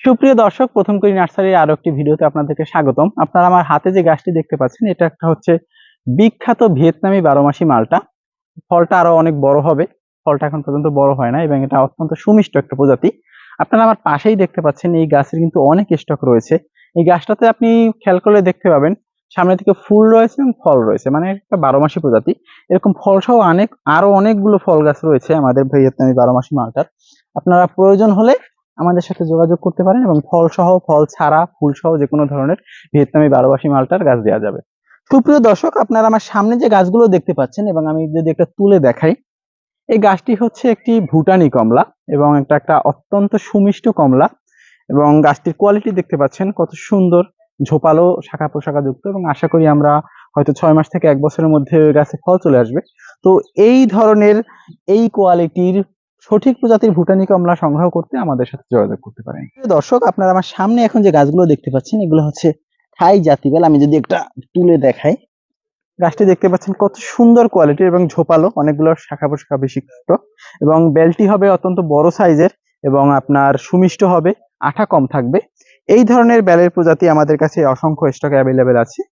সুপ্রিয় দর্শক, প্রথম করি নার্সারির আরও একটি ভিডিওতে আপনাদেরকে স্বাগতম। আপনারা আমার হাতে যে গাছটি দেখতে পাচ্ছেন, এটা একটা হচ্ছে বিখ্যাত ভিয়েতনামি বারোমাসি মালটা। ফলটা আরও অনেক বড় হবে। ফলটা এখন পর্যন্ত বড় হয় না এবং এটা অত্যন্ত সুমিষ্ট একটা প্রজাতি। আপনারা আমার পাশেই দেখতে পাচ্ছেন, এই গাছের কিন্তু অনেক স্টক রয়েছে। এই গাছটাতে আপনি খেয়াল করলে দেখতে পাবেন, সামনে থেকে ফুল রয়েছে এবং ফল রয়েছে। মানে একটা বারোমাসি প্রজাতি। এরকম ফল সহ অনেক, আরও অনেকগুলো ফল গাছ রয়েছে আমাদের ভিয়েতনামি বারোমাসি মালটার। আপনারা প্রয়োজন হলে আমাদের সাথে যোগাযোগ করতে পারেন এবং ফল সহ ফল ছাড়া ফুল সহ যে কোনো ধরনের ভিয়েতনামি বারোবাসী মালটার গাছ দেওয়া যাবে। সুপ্রিয় দর্শক, আপনারা আমার সামনে যে গাছগুলো দেখতে পাচ্ছেন এবং আমি যদি একটা তুলে দেখাই, এই গাছটি হচ্ছে একটি ভুটানি কমলা এবং একটা একটা অত্যন্ত সুমিষ্ট কমলা এবং গাছটির কোয়ালিটি দেখতে পাচ্ছেন কত সুন্দর, ঝোপালো, শাখা প্রশাখা যুক্ত এবং আশা করি আমরা হয়তো ছয় মাস থেকে এক বছরের মধ্যে গাছে ফল চলে আসবে। তো এই ধরনের এই কোয়ালিটির সঠিক প্রজাতির ভুটানি কমলা সংগ্রহ করতে আমাদের সাথে যোগাযোগ করতে পারেন। দর্শক, আপনারা আমার সামনে এখন যে গাছগুলো দেখতে পাচ্ছেন, এগুলো হচ্ছে থাই জাতিবেল। আমি যদি একটা তুলে দেখাই, গাছটি দেখতে পাচ্ছেন কত সুন্দর কোয়ালিটি এবং ঝোপালো, অনেকগুলো শাখা প্রশাখা বিশিষ্ট এবং বেলটি হবে অত্যন্ত বড় সাইজের এবং আপনার সুমিষ্ট হবে, আঠা কম থাকবে। এই ধরনের বেলের প্রজাতি আমাদের কাছে অসংখ্য স্টক অ্যাভেলেবেল আছে।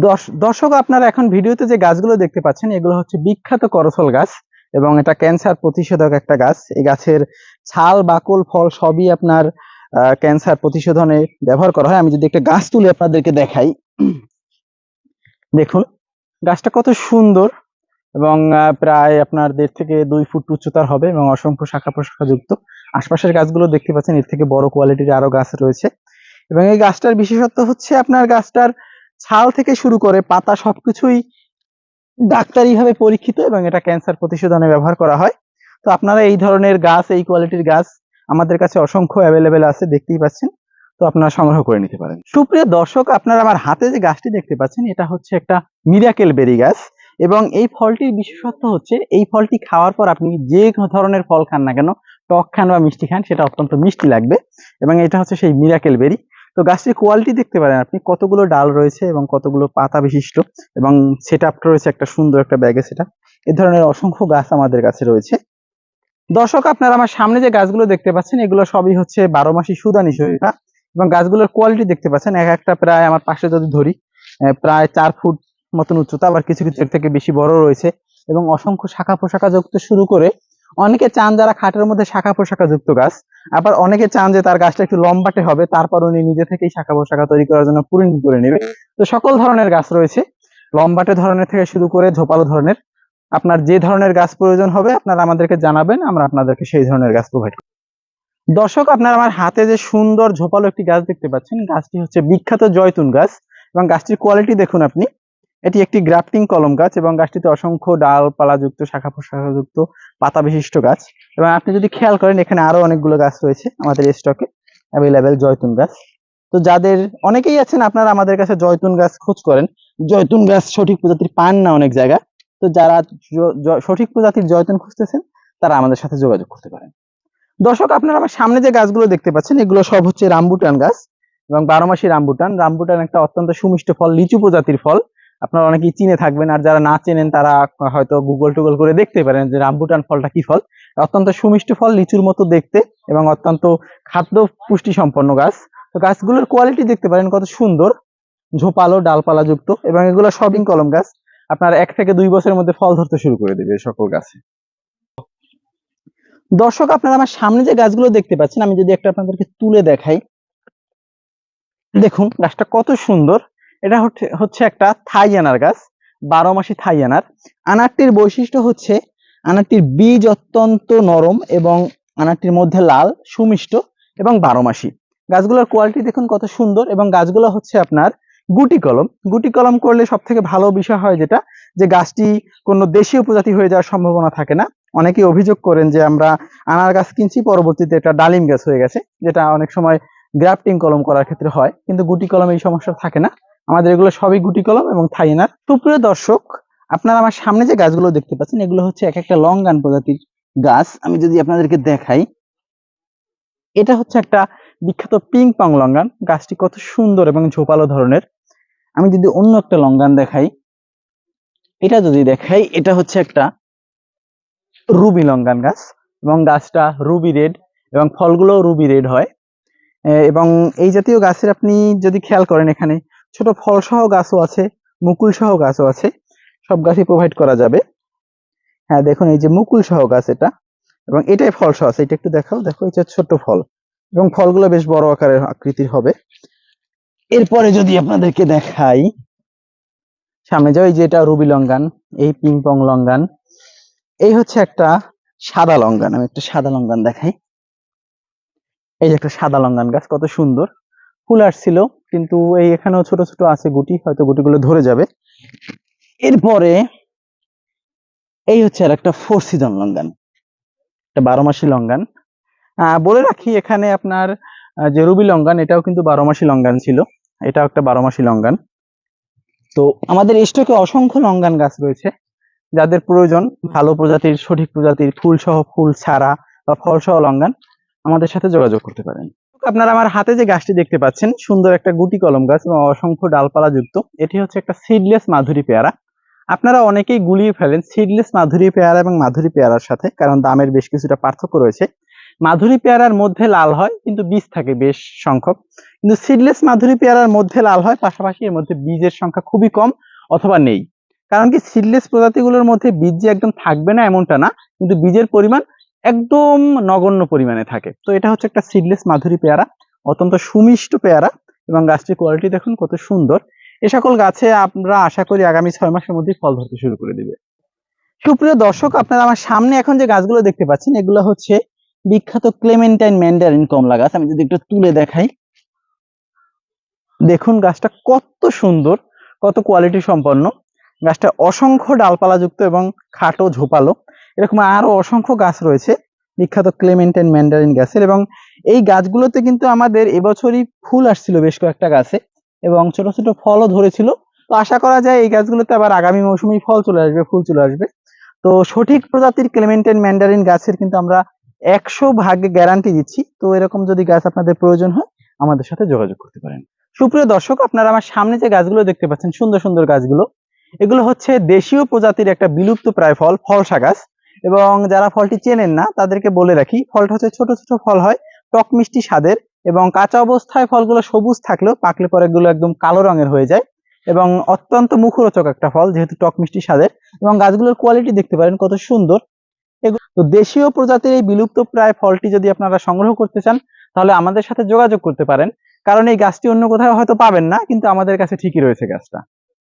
দর্শ- দর্শক, আপনারা এখন ভিডিওতে যে গাছগুলো দেখতে পাচ্ছেন, এগুলো হচ্ছে বিখ্যাত করসল গাছ। এবং এটা ক্যান্সার প্রতিষেধক একটা গাছ। এই গাছের ছাল, বাকল, ফল সবই আপনার ক্যান্সার প্রতিশোধনে ব্যবহার করা হয়। আমি যদি একটা গাছ তুলে আপনাদেরকে দেখাই। দেখুন, গাছটা কত সুন্দর এবং প্রায় আপনার দেড় থেকে দুই ফুট উচ্চতার হবে এবং অসংখ্য শাখা প্রশাখা যুক্ত। আশপাশের গাছগুলো দেখতে পাচ্ছেন, এর থেকে বড় কোয়ালিটির আরও গাছ রয়েছে। এবং এই গাছটার বিশেষত্ব হচ্ছে আপনার গাছটার ছাল থেকে শুরু করে পাতা সবকিছুই ডাক্তারি ভাবে পরীক্ষিত এবং এটা ক্যান্সার প্রতিশোধনে ব্যবহার করা হয়। তো আপনারা এই ধরনের গাছ, এই কোয়ালিটির গাছ আমাদের কাছে অসংখ্য অ্যাভেলেবেল আছে, দেখতেই পাচ্ছেন। তো আপনারা সংগ্রহ করে নিতে পারেন। সুপ্রিয় দর্শক, আপনারা আমার হাতে যে গাছটি দেখতে পাচ্ছেন, এটা হচ্ছে একটা মিরাকেল বেরি গাছ এবং এই ফলটির বিশেষত্ব হচ্ছে, এই ফলটি খাওয়ার পর আপনি যে ধরনের ফল খান না কেন, টক খান বা মিষ্টি খান, সেটা অত্যন্ত মিষ্টি লাগবে এবং এটা হচ্ছে সেই মিরাকেল বেরি তো গাছটির কোয়ালিটি দেখতে পারেন আপনি, কতগুলো ডাল রয়েছে এবং কতগুলো পাতা বিশিষ্ট এবং সেট রয়েছে একটা সুন্দর একটা ব্যাগে সেটা এ ধরনের অসংখ্য গাছ আমাদের কাছে রয়েছে। দর্শক, আপনারা আমার সামনে যে গাছগুলো দেখতে পাচ্ছেন, এগুলো সবই হচ্ছে বারো মাসি সুদানি সরিষা এবং গাছগুলোর কোয়ালিটি দেখতে পাচ্ছেন। এক একটা প্রায় আমার পাশে যদি ধরি প্রায় চার ফুট মতন উচ্চতা, আবার কিছু কিছু থেকে বেশি বড় রয়েছে এবং অসংখ্য শাখা পোশাখা যুক্ত শুরু করে অনেকে চান যারা খাটের মধ্যে শাখা পোশাখা যুক্ত গাছ, আবার অনেকে চান যে তার গাছটা একটু লম্বাটে হবে, তারপর উনি নিজে থেকেই শাখা পোশাখা তৈরি করার জন্য পূরণ করে নেবে। তো সকল ধরনের গাছ রয়েছে, লম্বাটে ধরনের থেকে শুরু করে ঝোপালো ধরনের। আপনার যে ধরনের গাছ প্রয়োজন হবে, আপনারা আমাদেরকে জানাবেন, আমরা আপনাদেরকে সেই ধরনের গাছ প্রোভাইড দর্শক, আপনারা আমার হাতে যে সুন্দর ঝোপালো একটি গাছ দেখতে পাচ্ছেন, গাছটি হচ্ছে বিখ্যাত জয়তুন গাছ এবং গাছটির কোয়ালিটি দেখুন আপনি। এটি একটি গ্রাফটিং কলম গাছ এবং গাছটিতে অসংখ্য ডালপালা যুক্ত শাখা প্রশাখা যুক্ত পাতা বিশিষ্ট গাছ। এবং আপনি যদি খেয়াল করেন, এখানে আরও অনেকগুলো গাছ রয়েছে আমাদের স্টকে অ্যাভেলেবেল জয়তুন গাছ। তো যাদের, অনেকেই আছেন, আপনারা আমাদের কাছে জয়তুন গাছ খোঁজ করেন। জয়তুন গাছ সঠিক প্রজাতির পান না অনেক জায়গা। তো যারা সঠিক প্রজাতির জয়তুন খুঁজতেছেন, তারা আমাদের সাথে যোগাযোগ করতে পারেন। দর্শক, আপনারা আমার সামনে যে গাছগুলো দেখতে পাচ্ছেন, এগুলো সব হচ্ছে রামবুটান গাছ। এবং বারো মাসি রামবুটান। রামবুটান একটা অত্যন্ত সুমিষ্ট ফল, লিচু প্রজাতির ফল। আপনারা অনেকেই চিনে থাকবেন, আর যারা না চেনেন তারা হয়তো গুগল টুগল করে দেখতে পারেন যে রামবুটান ফলটা কি ফল। অত্যন্ত সুমিষ্ট ফল, লিচুর মতো দেখতে এবং অত্যন্ত খাদ্য পুষ্টি সম্পন্ন গাছ। তো গাছগুলোর কোয়ালিটি দেখতে পারেন কত সুন্দর, ঝোপালো, ডালপালা যুক্ত এবং এগুলো সবিং কলম গাছ। আপনার এক থেকে দুই বছরের মধ্যে ফল ধরতে শুরু করে দেবে সকল গাছে। দর্শক, আপনারা আমার সামনে যে গাছগুলো দেখতে পাচ্ছেন, আমি যদি একটা আপনাদেরকে তুলে দেখাই। দেখুন, গাছটা কত সুন্দর। এটা হচ্ছে একটা থাই আনার গাছ, বারো মাসি থাই আনার। আনারটির বৈশিষ্ট্য হচ্ছে আনারটির বীজ অত্যন্ত নরম এবং আনারটির মধ্যে লাল, সুমিষ্ট এবং বারো মাসি। গাছগুলোর কোয়ালিটি দেখুন কত সুন্দর এবং গাছগুলো হচ্ছে আপনার গুটি কলম। গুটি কলম করলে সব থেকে ভালো বিষয় হয় যেটা, যে গাছটি কোনো দেশীয় প্রজাতি হয়ে যাওয়ার সম্ভাবনা থাকে না। অনেকে অভিযোগ করেন যে আমরা আনার গাছ কিনছি, পরবর্তীতে এটা ডালিম গাছ হয়ে গেছে, যেটা অনেক সময় গ্রাফটিং কলম করার ক্ষেত্রে হয়। কিন্তু গুটি কলম এই সমস্যা থাকে না। আমাদের এগুলো সবই গুটি কলম এবং থাইনার সুপ্রিয় দর্শক, আপনারা আমার সামনে যে গাছগুলো দেখতে পাচ্ছেন, এগুলো হচ্ছে এক একটা লং গান প্রজাতির গাছ। আমি যদি আপনাদেরকে দেখাই, এটা হচ্ছে একটা বিখ্যাত পিং পং লঙ্গান। গাছটি কত সুন্দর এবং ঝোপালো ধরনের। আমি যদি অন্য একটা লঙ্গান দেখাই, এটা যদি দেখাই, এটা হচ্ছে একটা রুবি লঙ্গান গাছ এবং গাছটা রুবি রেড এবং ফলগুলো রুবি রেড হয়। এবং এই জাতীয় গাছের আপনি যদি খেয়াল করেন এখানে ছোট ফল সহ গাছও আছে মুকুল সহ গাছও আছে, সব গাছই প্রোভাইড করা যাবে। হ্যাঁ দেখুন, এই যে মুকুল সহ গাছ এটা, এবং এটাই ফল সহ আছে, এটা একটু দেখাও, দেখো, এটা ছোট ফল, এবং ফলগুলো বেশ বড় আকারের আকৃতির হবে। এরপরে যদি আপনাদেরকে দেখাই, সামনে যাও, এই যে এটা রুবি লঙ্গান, এই পিং পং লঙ্গান, এই হচ্ছে একটা সাদা লঙ্গান, আমি একটা সাদা লঙ্গান দেখাই। এই যে একটা সাদা লঙ্গান গাছ, কত সুন্দর। ফুল আসছিল, কিন্তু এই এখানেও ছোট ছোট আছে গুটি, হয়তো গুটিগুলো ধরে যাবে। এরপরে এই হচ্ছে আর একটা ফোর সিজন লঙ্গান, একটা বারো মাসি লঙ্গান। বলে রাখি, এখানে আপনার যে রুবি লঙ্গান, এটাও কিন্তু বারো মাসি লঙ্গান ছিল, এটাও একটা বারো মাসি লঙ্গান। তো আমাদের স্টকে অসংখ্য লঙ্গান গাছ রয়েছে, যাদের প্রয়োজন ভালো প্রজাতির, সঠিক প্রজাতির ফুল সহ ফুল ছাড়া বা ফল সহ লঙ্গান আমাদের সাথে যোগাযোগ করতে পারেন। আপনারা আমার হাতে যে গাছটি দেখতে পাচ্ছেন, সুন্দর একটা গুটি কলম গাছ এবং অসংখ্য ডালপালা যুক্ত, এটি হচ্ছে একটা সিডলেস মাধুরী পেয়ারা। আপনারা অনেকেই গুলিয়ে ফেলেন সিডলেস মাধুরী পেয়ারা এবং মাধুরী পেয়ারার সাথে, কারণ দামের বেশ কিছুটা পার্থক্য রয়েছে। মাধুরী পেয়ারার মধ্যে লাল হয়, কিন্তু বীজ থাকে বেশ সংখ্যক। কিন্তু সিডলেস মাধুরী পেয়ারার মধ্যে লাল হয়, পাশাপাশি এর মধ্যে বীজের সংখ্যা খুবই কম অথবা নেই। কারণ কি সিডলেস প্রজাতিগুলোর মধ্যে বীজ যে একদম থাকবে না এমনটা না, কিন্তু বীজের পরিমাণ একদম নগণ্য পরিমাণে থাকে। তো এটা হচ্ছে একটা সিডলেস মাধুরী পেয়ারা, অত্যন্ত সুমিষ্ট পেয়ারা এবং গাছটির কোয়ালিটি দেখুন কত সুন্দর। এ সকল গাছে আমরা আশা করি আগামী ছয় মাসের মধ্যেই ফল ধরতে শুরু করে দিবে। সুপ্রিয় দর্শক, আপনারা আমার সামনে এখন যে গাছগুলো দেখতে পাচ্ছেন, এগুলো হচ্ছে বিখ্যাত ক্লেমেন্টাইন ম্যান্ডারিন কমলা গাছ। আমি যদি একটু তুলে দেখাই। দেখুন গাছটা কত সুন্দর, কত কোয়ালিটি সম্পন্ন। গাছটা অসংখ্য ডালপালাযুক্ত এবং খাটো ঝোপালো। এরকম আরও অসংখ্য গাছ রয়েছে। বিখ্যাত ক্লেমেন্টাইন ম্যান্ডারিন গাছের এবং এই গাছগুলোতে কিন্তু আমাদের এবছরই ফুল আসছিল বেশ কয়েকটা গাছে এবং ছোট ছোট ফলও ধরেছিল। তো আশা করা যায় এই গাছগুলোতে আবার আগামী মৌসুমেই ফল চলে আসবে, ফুল চলে আসবে। তো সঠিক প্রজাতির ক্লেমেন্টাইন ম্যান্ডারিন গাছের কিন্তু আমরা একশো ভাগে গ্যারান্টি দিচ্ছি। তো এরকম যদি গাছ আপনাদের প্রয়োজন হয়, আমাদের সাথে যোগাযোগ করতে পারেন। সুপ্রিয় দর্শক, আপনারা আমার সামনে যে গাছগুলো দেখতে পাচ্ছেন, সুন্দর সুন্দর গাছগুলো, এগুলো হচ্ছে দেশীয় প্রজাতির একটা বিলুপ্ত প্রায় ফল, ফলসা গাছ। এবং যারা ফলটি চেনেন না, তাদেরকে বলে রাখি, ফলটা হচ্ছে ছোট ছোট ফল হয়, টক মিষ্টি স্বাদের এবং কাঁচা অবস্থায় ফলগুলো সবুজ থাকলেও পাকলে পরে এগুলো একদম কালো রঙের হয়ে যায় এবং অত্যন্ত মুখরোচক একটা ফল, যেহেতু টক মিষ্টি স্বাদের এবং গাছগুলোর কোয়ালিটি দেখতে পারেন কত সুন্দর। তো দেশীয় প্রজাতির এই বিলুপ্ত প্রায় ফলটি যদি আপনারা সংগ্রহ করতে চান, তাহলে আমাদের সাথে যোগাযোগ করতে পারেন। কারণ এই গাছটি অন্য কোথাও হয়তো পাবেন না, কিন্তু আমাদের কাছে ঠিকই রয়েছে গাছটা।